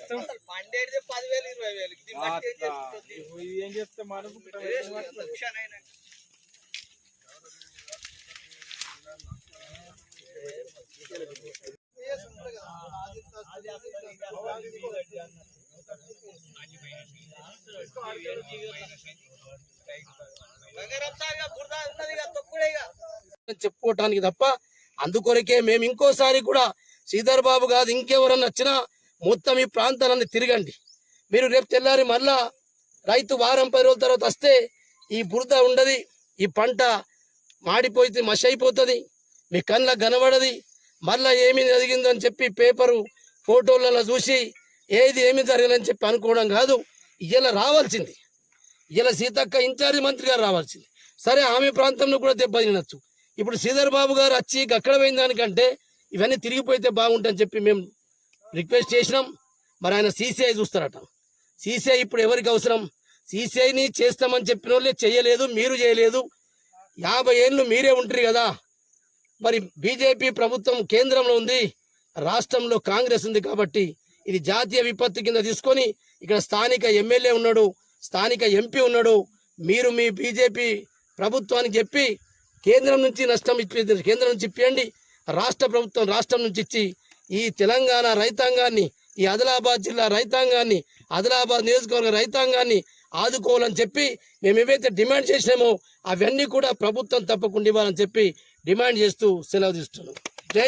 చేస్తాం. పండేది పదివేలు ఇరవై వేలు. ఏం. చెప్పుకోవటానికి తప్ప అందుకొరకే మేము ఇంకోసారి కూడా శ్రీధర్ బాబు కాదు ఇంకెవరన్నా వచ్చినా మొత్తం ఈ ప్రాంతాలన్నీ తిరగండి. మీరు రేపు తెల్లారి మళ్ళా రైతు వారం పది రోజుల తర్వాత వస్తే ఈ బురద ఉండదు ఈ పంట మాడిపోతే మసి అయిపోతుంది మీ కళ్ళ కనబడది మళ్ళా ఏమి జరిగిందని చెప్పి పేపరు ఫోటోలలో చూసి ఏది ఏమి జరగదని చెప్పి అనుకోవడం కాదు ఇలా రావాల్సింది. ఇలా సీతక్క ఇన్ఛార్జ్ మంత్రి గారు రావాల్సింది. సరే ఆమె ప్రాంతంలో కూడా దెబ్బతినచ్చు ఇప్పుడు శ్రీధర్ బాబు గారు వచ్చి అక్కడ పోయిన దానికంటే ఇవన్నీ తిరిగిపోతే బాగుంటుందని చెప్పి మేము రిక్వెస్ట్ చేసినాం. మరి ఆయన సీసీఐ చూస్తారట. సీసీఐ ఇప్పుడు ఎవరికి అవసరం? సీసీఐని చేస్తామని చెప్పిన వాళ్ళే చేయలేదు మీరు చేయలేదు. యాభై ఏళ్ళు మీరే ఉంటారు కదా. మరి బీజేపీ ప్రభుత్వం కేంద్రంలో ఉంది రాష్ట్రంలో కాంగ్రెస్ ఉంది కాబట్టి ఇది జాతీయ విపత్తు కింద తీసుకొని ఇక్కడ స్థానిక ఎమ్మెల్యే ఉన్నాడు స్థానిక ఎంపీ ఉన్నాడు. మీరు మీ బీజేపీ ప్రభుత్వానికి చెప్పి కేంద్రం నుంచి నష్టం ఇప్పి కేంద్రం నుంచి ఇప్పియండి రాష్ట్ర ప్రభుత్వం రాష్ట్రం నుంచి ఇచ్చి ఈ తెలంగాణ రైతాంగాన్ని ఈ ఆదిలాబాద్ జిల్లా రైతాంగాన్ని ఆదిలాబాద్ నియోజకవర్గ రైతాంగాన్ని ఆదుకోవాలని చెప్పి మేము ఏవైతే డిమాండ్ చేసినామో అవన్నీ కూడా ప్రభుత్వం తప్పకుండా ఇవ్వాలని చెప్పి డిమాండ్ చేస్తూ సెలవు తీస్తున్నాం. జై